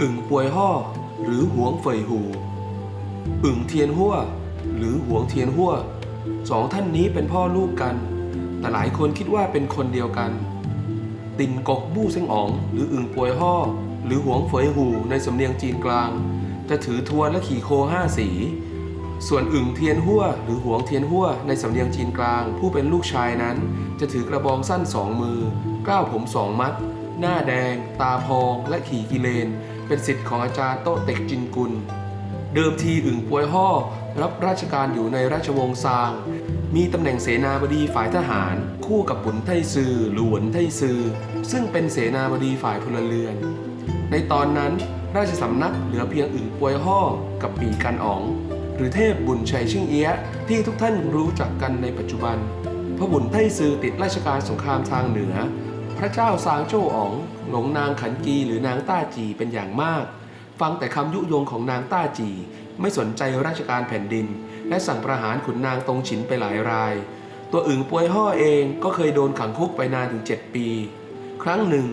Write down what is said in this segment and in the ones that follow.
อึ่งป่วยห่อหรือหวงเฟยหูอึ่งเทียนหัวหรือหวงเทียนหัวสองท่านนี้เป็นพ่อลูกกัน แต่หลายคนคิดว่าเป็นคนเดียวกัน ตินกกบู้เซงอ๋อง หรืออึ่งป่วยห่อหรือหวงเฟยหูในสำเนียงจีนกลาง จะถือทวนและขี่โคห้าสี ส่วนอึ่งเทียนหัวหรือหวงเทียนหัวในสำเนียงจีนกลาง ผู้เป็นลูกชายนั้น จะถือกระบองสั้นสองมือก้าวผมสองมัด หน้าแดง ตาพองและขี่กิเลน เป็นสิทธิ์ของอาจารย์โตะเต็กจินกุล เดิมทีอึ่งป่วยห่อรับราชการอยู่ในราชวงศ์ซาง มีตำแหน่งเสนาบดีฝ่ายทหาร คู่กับบุนไทซือหรือหวนไทซือ ซึ่งเป็นเสนาบดีฝ่ายพลเรือน ในตอนนั้นราชสำนักเหลือเพียงอึ่งป่วยห่อกับปีกันอ๋อง หรือเทพบุญชัยชิงเอี้ยะที่ทุกท่านรู้จักกันในปัจจุบันพระบุญไทซือติดราชการสงครามทางเหนือ พระเจ้าซางโจ้อ๋อง หลงนางขันกีหรือนางต้าจีเป็นอย่างมาก ฟังแต่คำยุยงของนางต้าจี ไม่สนใจราชการแผ่นดิน และสั่งประหารขุนนางตรงฉินไปหลายราย ตัวอึ่งป่วยห่อเองก็เคยโดนขังคุกไปนานถึง 7 ปี ครั้งหนึ่ง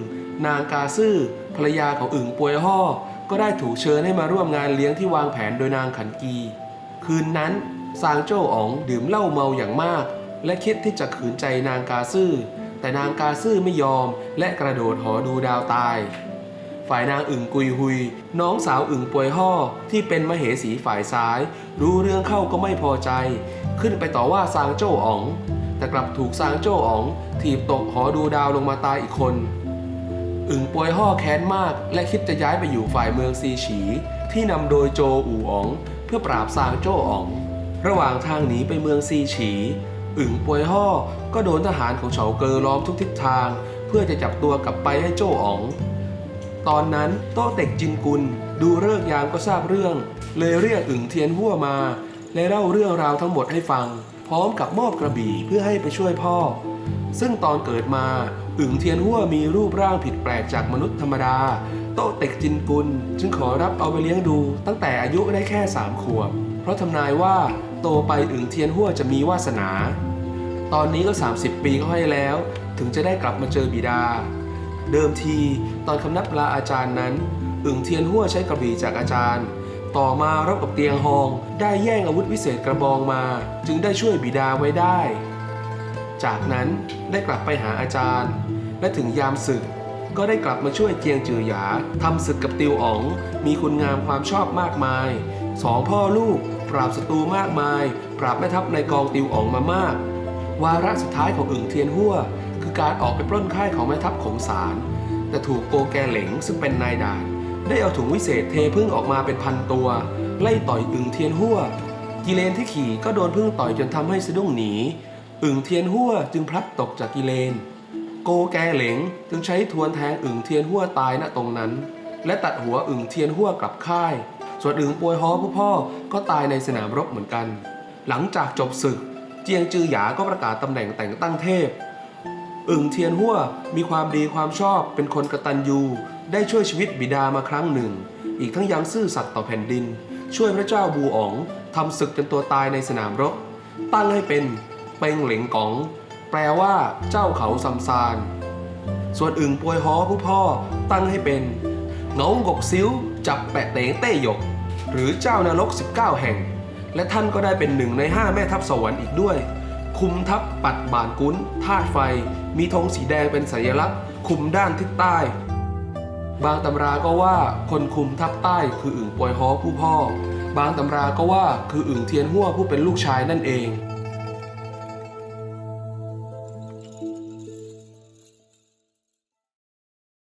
นางกาซื่อภรรยาของอึ่งป่วยห่อก็ได้ถูกเชิญให้มาร่วมงานเลี้ยงที่วางแผนโดยนางขันกี คืนนั้นซางโจ้อ๋องดื่มเหล้าเมาอย่างมาก และคิดที่จะขืนใจนางกาซื่อ แต่นางกาซื่อไม่ยอมและกระโดดหอดูดาวตาย ฝ่ายนางอึ่งกุยหุย น้องสาวอึ่งปวยห่อที่เป็นมเหสีฝ่ายซ้าย รู้เรื่องเข้าก็ไม่พอใจ ขึ้นไปต่อว่าซางโจ้อ๋อง แต่กลับถูกซางโจ้อ๋อง ถีบตกหอดูดาวลงมาตายอีกคน อึ่งปวยห่อแค้นมาก และคิดจะย้ายไปอยู่ฝ่ายเมืองซีฉี ที่นำโดยโจอู่อ๋อง เพื่อปราบซางโจ้อ๋องระหว่างทางหนีไปเมืองซีฉี อึ่งป่วยห่อก็โดนทหารของเฉาเกอล้อมทุกทิศทาง เพื่อจะจับตัวกลับไปให้โจ้อ๋อง ตอนนั้นโต้เต็กจินกุลดูเลิกษ์ยามก็ทราบเรื่อง เลยเรียกอึ่งเทียนหัวมา และเล่าเรื่องราวทั้งหมดให้ฟัง พร้อมกับมอบกระบี่เพื่อให้ไปช่วยพ่อ ซึ่งตอนเกิดมาอึ่งเทียนหัวมีรูปร่างผิดแปลกจากมนุษย์ธรรมดา โต้เต็กจินกุลจึงขอรับเอาไปเลี้ยงดู ตั้งแต่อายุได้แค่สามขวบเพราะทำนายว่าโตไปอึ่งเทียนหัวจะมีวาสนา ตอนนี้ก็ 30 ปีก็ให้แล้ว ถึงจะได้กลับมาเจอบิดา เดิมทีตอนคำนับลาอาจารย์นั้น อึ่งเทียนหัวใช้กระบี่จากอาจารย์ ต่อมารบกับเตียงหอง ได้แย่งอาวุธวิเศษกระบองมา จึงได้ช่วยบิดาไว้ได้ จากนั้นได้กลับไปหาอาจารย์ และถึงยามศึกก็ได้กลับมาช่วยเจียงจือหยาทำศึกกับติวอ๋อง มีคุณงามความชอบมากมายสองพ่อลูก ปราบศัตรูมากมาย ปราบแม่ทัพในกองติวอ๋องมามาก วาระสุดท้ายของอึ่งเทียนหัวคือการออกไปปล้นค่ายของแม่ทัพของสารแต่ถูกโกแกเหลงซึ่งเป็นนายด่าน ได้เอาถุงวิเศษเทพึ่งออกมาเป็นพันตัว ไล่ต่อยอึ่งเทียนหัวกิเลนที่ขี่ก็โดนพึ่งต่อยจนทำให้สะดุ้งหนีอึ่งเทียนหัวจึงพลัดตกจากกิเลน โกแกเหลงจึงใช้ทวนแทงอึ่งเทียนหัวตายณตรงนั้น และตัดหัวอึ่งเทียนหัวกลับค่าย ส่วนอึ่งปวยฮอผู้พ่อก็ตายในสนามรบเหมือนกัน หลังจากจบศึก เจียงจือหยาก็ประกาศตำแหน่งแต่งตั้งเทพ อึ่งเทียนหัวมีความดีความชอบเป็นคนกระตัญญูได้ช่วยชีวิตบิดามาครั้งหนึ่ง อีกทั้งยังซื่อสัตย์ต่อแผ่นดิน ช่วยพระเจ้าบูอ๋องทำศึกจนตัวตายในสนามรบตั้งให้เป็นเปงเหลงกอง แปลว่าเจ้าเขาซัมซาน ส่วนอึ่งปวยฮอผู้พ่อตั้งให้เป็นเหงากกซิ้วจับแปะเตงเต้หยก หรือเจ้านรก 19 แห่ง และท่านก็ได้เป็นหนึ่งในห้าแม่ทัพสวรรค์อีกด้วย คุมทัพปัดบานกุ้นธาตุไฟ มีธงสีแดงเป็นสัญลักษณ์ คุมด้านทิศใต้ บางตำราก็ว่าคนคุมทัพใต้คืออึ่งปวยฮอผู้พ่อ บางตำราก็ว่าคืออึ่งเทียนหัวผู้เป็นลูกชายนั่นเอง